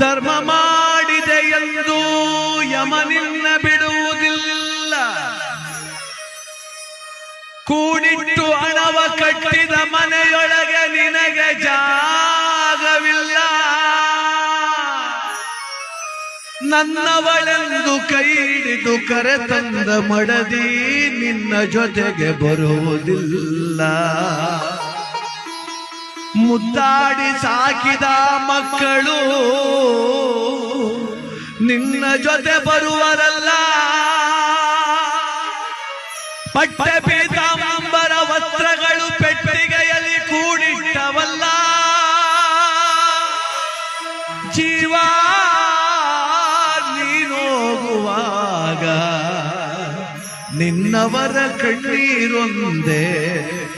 ಧರ್ಮ ಮಾಡಿದೆ ಎಂದು ಯಮನಿನ್ನ ಬಿಡುವುದಿಲ್ಲ. ಕೂಡಿಟ್ಟು ಹಣವ ಕಟ್ಟಿದ ಮನೆಯೊಳಗೆ ನಿನಗೆ ಜಾಗವಿಲ್ಲ. ನನ್ನವಳೆಂದು ಕೈ ಹಿಡಿದು ಕರೆತಂದ ಮಡದಿ ನಿನ್ನ ಜೊತೆಗೆ ಬರುವುದಿಲ್ಲ. ಮುದ್ದಾಡಿ ಸಾಕಿದ ಮಕ್ಕಳು ನಿನ್ನ ಜೊತೆ ಬರುವರಲ್ಲ. ಪಟ್ಟೆ ಪೀತಾಂಬರ ವಸ್ತ್ರಗಳು ಪೆಟ್ಟಿಗೆಯಲ್ಲಿ ಕೂಡಿಟ್ಟವಲ್ಲ. ಜೀವ ನೀನೋಗುವಾಗ ನಿನ್ನವರ ಕಣ್ಣೀರೊಂದೇ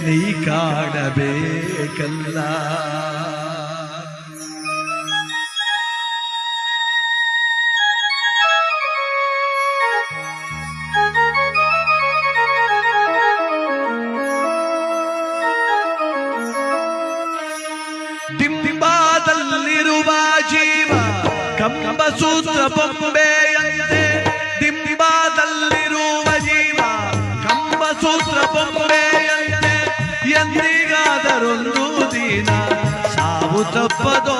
ನೀ ಕಾಡಬೇಕಲ್ಲ ಕಂಬ ಸೂತ್ರ ಬೊಂಬೆಯಂತೆ ಡಿಂಬಾದಲ್ಲಿರುವ ಜೀವ ಕಂಬ ಸೂತ್ರ ಬೊಂಬೆಯಂತೆ ಎಂದಿಗಾದರೊಂದು ದಿನ ಸಾವು ತಪ್ಪದೋ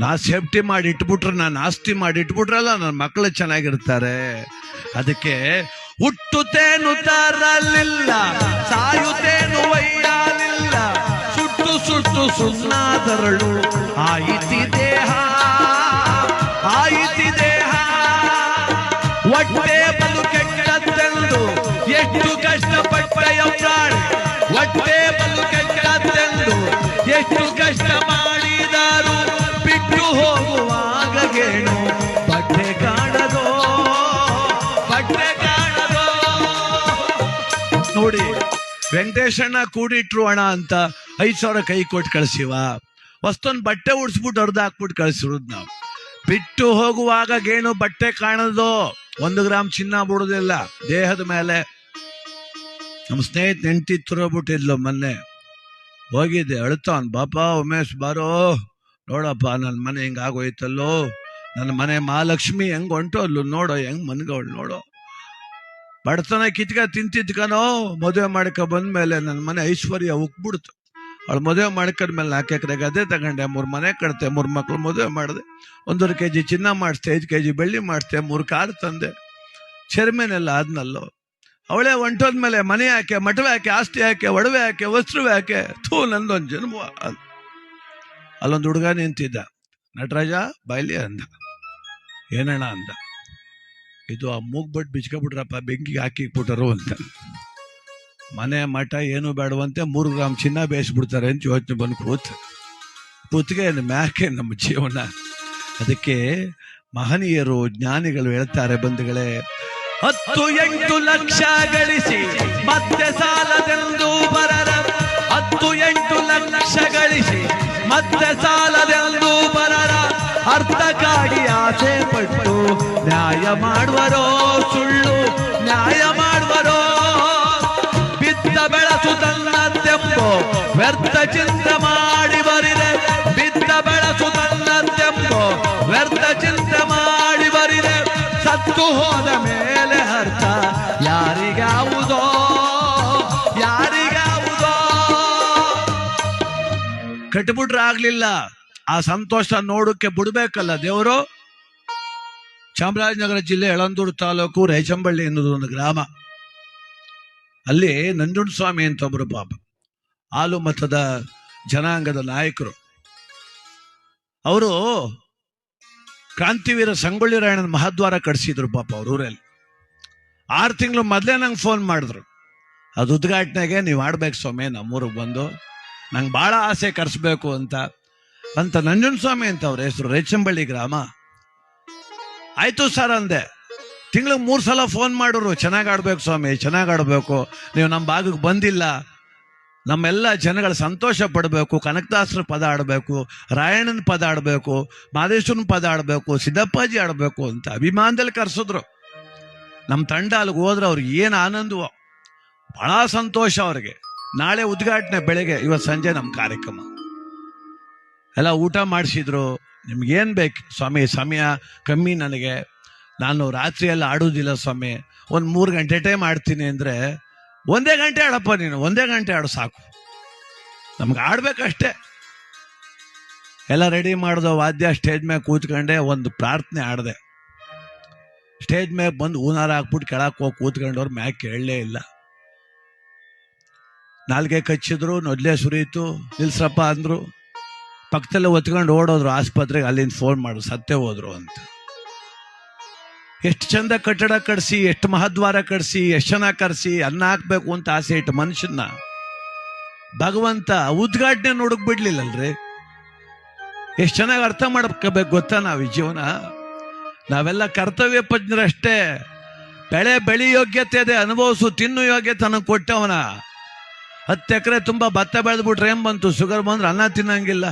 ನಾ ಸೇಫ್ಟಿ ಮಾಡಿ ಇಟ್ಬಿಟ್ರೆ, ನಾನು ಆಸ್ತಿ ಮಾಡಿ ಇಟ್ಬಿಟ್ರಲ್ಲ ನನ್ನ ಮಕ್ಕಳು ಚೆನ್ನಾಗಿರ್ತಾರೆ. ಅದಕ್ಕೆ ಹುಟ್ಟುತ್ತೇನು ತರಲಿಲ್ಲ ಸಾಯುತ್ತೇನು ಒಯ್ಯಲಿಲ್ಲ ಸುಟ್ಟು ಸುಟ್ಟು ಸುನ್ನಾದರಳು ಆಯಿತಿ ದೇಹ ಆಯಿತಿ ದೇಹ. ಒಟ್ಟೆ ಬಲು ಕೆಟ್ಟದ್ದೆಂದು, ಎಷ್ಟು ಕಷ್ಟಪಟ್ಟೆಯ ಪ್ರಾಣಿ. ಒಟ್ಟೆ ಬಲು ಕೆಟ್ಟದ್ದೆಂದು, ಎಷ್ಟು ಕಷ್ಟ ಹೋಗುವಾಗ ಗೇಣು ಬಟ್ಟೆ ಕಾಣದೋ? ಬಟ್ಟೆ ಕಾಣದೋ? ನೋಡಿ, ವೆಂಕಟೇಶಣ್ಣ ಕೂಡಿಟ್ರು ಅಣ್ಣ ಅಂತ ಐದ್ ಸಾವಿರ ಕೈ ಕೊಟ್ಟು ಕಳಿಸಿವ. ವಸ್ತೊಂದು ಬಟ್ಟೆ ಉಡ್ಸ್ಬಿಟ್ಟು ಅರ್ಧ ಹಾಕ್ಬಿಟ್ಟು ಕಳ್ಸಿರೋದು ನಾವು. ಬಿಟ್ಟು ಹೋಗುವಾಗ ಗೇಣು ಬಟ್ಟೆ ಕಾಣದು? ಒಂದು ಗ್ರಾಮ್ ಚಿನ್ನ ಬಿಡುದಿಲ್ಲ. ದೇಹದ ಮೇಲೆ. ನಮ್ಮ ಸ್ನೇಹಿತ ನೆಂಟಿ ತುರೋಬಿಟ್ಟಿದ್ಲು ಮೊನ್ನೆ. ಹೋಗಿದ್ದೆ ಅಳ್ತಾನ್ ಬಾಪಾ, ಉಮೇಶ್, ಬಾರೋ. ನೋಡಪ್ಪ ನನ್ನ ಮನೆ ಹಿಂಗೆ ಆಗೋಯ್ತಲ್ಲೋ ನನ್ನ ಮನೆ ಮಹಾಲಕ್ಷ್ಮಿ ಹೆಂಗ್ ಹೊಂಟೋ ಅಲ್ಲೂ ನೋಡೋ, ಹೆಂಗ್ ಮನ್ಗವಳು ನೋಡೋ? ಬಡತನ ಕಿತ್ಕ ತಿಂತಿದ್ಕನೋ ಮದುವೆ ಮಾಡ್ಕೊ ಬಂದ್ಮೇಲೆ ನನ್ನ ಮನೆ ಐಶ್ವರ್ಯ ಉಕ್ಬಿಡ್ತು. ಅವಳು ಮದುವೆ ಮಾಡ್ಕೊಂಡ್ಮೇಲೆ ನಾಲ್ಕು ಎಕರೆ ಅದೇ ತಗೊಂಡೆ, ಮೂರು ಮನೆ ಕಟ್ತೆ ಮೂರು ಮಕ್ಳು ಮದುವೆ ಮಾಡಿದೆ. ಒಂದೂವರೆ ಕೆ ಜಿ ಚಿನ್ನ ಮಾಡಿಸ್ದೆ, ಐದು ಕೆ ಜಿ ಬೆಳ್ಳಿ ಮಾಡಿಸ್ದೆ, ಮೂರು ಕಾರ್ ತಂದೆ. ಚೇರ್ಮನ್ ಆದ್ನಲ್ಲೋ? ಅವಳೇ ಹೊಂಟೋದ್ಮೇಲೆ ಮನೆ ಯಾಕೆ ಮಠವೇ ಯಾಕೆ, ಆಸ್ತಿ ಯಾಕೆ, ಒಡವೆ ಯಾಕೆ, ವಸ್ತ್ರವೇ ಯಾಕೆ? ಥೂ, ನಂದೊಂದು ಜನ್ಮ. ಅಂದ್. ಅಲ್ಲೊಂದು ಹುಡುಗ ನಿಂತಿದ್ದ. ನಟರಾಜ, ಬಾಯ್ಲಿ ಅಂದ. ಏನಣ್ಣ ಅಂದ. ಇದು ಆ ಮೂಗ್ಬಟ್ಟು ಬಿಚ್ಕೊಬಿಟ್ರಪ್ಪ, ಬೆಂಕಿಗೆ ಹಾಕಿಬಿಟ್ಟರು ಅಂತ. ಮನೆ ಮಠ ಏನು ಬೇಡವಂತೆ ಮೂರು ಗ್ರಾಮ್ ಚಿನ್ನ ಬೇಯಿಸ್ಬಿಡ್ತಾರೆ ಅಂತ ಯೋಚನೆ ಬಂದು ಕೂತ್. ಕೂತ್ಗೆ ಮ್ಯಾಕೆ ನಮ್ಮ ಜೀವನ. ಅದಕ್ಕೆ ಮಹನೀಯರು, ಜ್ಞಾನಿಗಳು ಹೇಳ್ತಾರೆ ಬಂಧುಗಳೇ, ಹತ್ತು ಎಂಟು ಲಕ್ಷ ಗಳಿಸಿ ಮತ್ತೆ ಸಾಲದೆಂದು ಮತ್ತೆ ಸಾಲದೆಂದು ಅರ್ಥ ಕಾಡಿ ಆಸೆ ಪಟ್ಟು ನ್ಯಾಯ ಮಾಡುವರೋ ಸುಳ್ಳು, ನ್ಯಾಯ ಮಾಡುವರೋ? ಬಿತ್ತ ಬೆಳಸು ತನ್ನದ್ದೆಂಬೋ ವ್ಯರ್ಥ ಚಿಂತ ಮಾಡಿ ಬರಿದೆ ಬಿದ್ದ ಬೆಳಸು ಕಟ್ಬಿಟ್ರೆ ಆಗ್ಲಿಲ್ಲ. ಆ ಸಂತೋಷ ನೋಡಕ್ಕೆ ಬಿಡ್ಬೇಕಲ್ಲ ದೇವರು? ಚಾಮರಾಜನಗರ ಜಿಲ್ಲೆ ಯಳಂದೂರು ತಾಲೂಕು ರೈಚಂಬಳ್ಳಿ ಎನ್ನುವುದು ಒಂದು ಗ್ರಾಮ. ಅಲ್ಲಿ ನಂಜುಂಡ ಸ್ವಾಮಿ ಅಂತ ಒಬ್ರು ಪಾಪ, ಹಾಲು ಮತದ ಜನಾಂಗದ ನಾಯಕರು. ಅವರು ಕ್ರಾಂತಿವೀರ ಸಂಗೊಳ್ಳಿ ರಾಯಣ್ಣನ ಮಹಾದ್ವಾರ ಕಟ್ಸಿದ್ರು ಪಾಪ ಅವ್ರ ಊರಲ್ಲಿ. ಆರು ತಿಂಗಳು ಮೊದಲೇ ನಂಗೆ ಫೋನ್ ಮಾಡಿದ್ರು. ಅದು ಉದ್ಘಾಟನೆಗೆ ನೀವು ಆಡ್ಬೇಕು ಸ್ವಾಮಿ, ನಮ್ಮೂರಿಗೆ ಬಂದು. ನಂಗೆ ಭಾಳ ಆಸೆ ಕರೆಸ್ಬೇಕು ಅಂತ. ಅಂತ ನಂಜುನ್ ಸ್ವಾಮಿ ಅಂತ ಅವ್ರ ಹೆಸರು ರೇಚಂಬಳ್ಳಿ ಗ್ರಾಮ. ಆಯ್ತು ಸರ್ ಅಂದೆ. ತಿಂಗಳಿಗೆ ಮೂರು ಸಲ ಫೋನ್ ಮಾಡೋರು ಚೆನ್ನಾಗಿ ಆಡ್ಬೇಕು ಸ್ವಾಮಿ, ಚೆನ್ನಾಗಿ ಆಡಬೇಕು. ನೀವು ನಮ್ಮ ಭಾಗಕ್ಕೆ ಬಂದಿಲ್ಲ. ನಮ್ಮೆಲ್ಲ ಜನಗಳು ಸಂತೋಷ ಪಡಬೇಕು, ಕನಕದಾಸರ ಪದ ಆಡಬೇಕು, ರಾಯಣ್ಣನ ಪದ ಆಡಬೇಕು, ಮಾದೇಶ್ವರನ ಪದ ಆಡಬೇಕು, ಸಿದ್ದಪ್ಪಾಜಿ ಆಡಬೇಕು ಅಂತ ಅಭಿಮಾನದಲ್ಲಿ ಕರೆಸಿದ್ರು. ನಮ್ಮ ತಂಡ ಅಲ್ಲಿಗೆ ಹೋದ್ರೆ ಅವ್ರಿಗೆ ಏನು ಆನಂದವೋ. ಭಾಳ ಸಂತೋಷ ಅವ್ರಿಗೆ. ನಾಳೆ ಉದ್ಘಾಟನೆ ಬೆಳಗ್ಗೆ ಇವತ್ತು ಸಂಜೆ ನಮ್ಮ ಕಾರ್ಯಕ್ರಮ. ಎಲ್ಲ ಊಟ ಮಾಡಿಸಿದ್ರು, ನಿಮ್ಗೇನು ಬೇಕು? ಸ್ವಾಮಿ, ಸಮಯ ಕಮ್ಮಿ ನನಗೆ. ನಾನು ರಾತ್ರಿ ಎಲ್ಲ ಆಡೋದಿಲ್ಲ ಸ್ವಾಮಿ. ಒಂದು ಮೂರು ಗಂಟೆ ಟೈಮ್ ಆಡ್ತೀನಿ ಅಂದರೆ, ಒಂದೇ ಗಂಟೆ ಆಡಪ್ಪ ನೀನು, ಒಂದೇ ಗಂಟೆ ಆಡು ಸಾಕು. ನಮ್ಗೆ ಆಡ್ಬೇಕಷ್ಟೇ ಎಲ್ಲ ರೆಡಿ ಮಾಡಿದೋ ವಾದ್ಯ ಸ್ಟೇಜ್ ಮೇಲೆ ಕೂತ್ಕೊಂಡೆ, ಒಂದು ಪ್ರಾರ್ಥನೆ ಆಡಿದೆ. ಸ್ಟೇಜ್ ಮೇಲೆ ಬಂದು ಹೂನಾರ ಹಾಕ್ಬಿಟ್ಟು ಕೆಳಕ್ಕೆ ಹೋಗಿ ಕೂತ್ಕೊಂಡವ್ರು ಮ್ಯಾಕ್ ಕೇಳಲೇ ಇಲ್ಲ. ನಾಲ್ಗೆ ಕಚ್ಚಿದ್ರು ನೊದ್ಲೆ ಸುರಿಯಿತು, ನಿಲ್ಸ್ರಪ್ಪ ಅಂದ್ರು. ಪಕ್ಕದಲ್ಲೇ ಒತ್ಕೊಂಡು ಓಡೋದ್ರು ಆಸ್ಪತ್ರೆಗೆ, ಅಲ್ಲಿಂದ ಫೋನ್ ಮಾಡು, ಸತ್ತೆ ಹೋದ್ರು ಅಂತ. ಎಷ್ಟು ಚಂದ ಕಟ್ಟಡ ಕಟ್ಸಿ, ಎಷ್ಟು ಮಹಾದ್ವಾರ ಕಟ್ಸಿ, ಎಷ್ಟು ಜನ ಕರೆಸಿ ಅನ್ನ ಹಾಕ್ಬೇಕು ಅಂತ ಆಸೆ ಇಟ್ಟು ಮನುಷ್ಯನ ಭಗವಂತ ಉದ್ಘಾಟನೆ ನೋಡಕ್ ಬಿಡ್ಲಿಲ್ಲಲ್ರಿ ಎಷ್ಟು ಚೆನ್ನಾಗಿ ಅರ್ಥ ಮಾಡ್ಕೋಬೇಕು ಗೊತ್ತಾ ನಾವು ಈ ಜೀವನ? ನಾವೆಲ್ಲ ಕರ್ತವ್ಯ ಪಜ್ಞರಷ್ಟೇ ಬೆಳೆ ಬೆಳಿ ಯೋಗ್ಯತೆ ಇದೆ ಅನುಭವಿಸು ತಿನ್ನು ಯೋಗ್ಯತೆ ನನಗೆ ಕೊಟ್ಟವನ. ಹತ್ತು ಎಕರೆ ತುಂಬ ಭತ್ತ ಬೆಳೆದ್ಬಿಟ್ರೆ ಏನು ಬಂತು? ಶುಗರ್ ಬಂದ್ರೆ ಅನ್ನ ತಿನ್ನಂಗಿಲ್ಲ.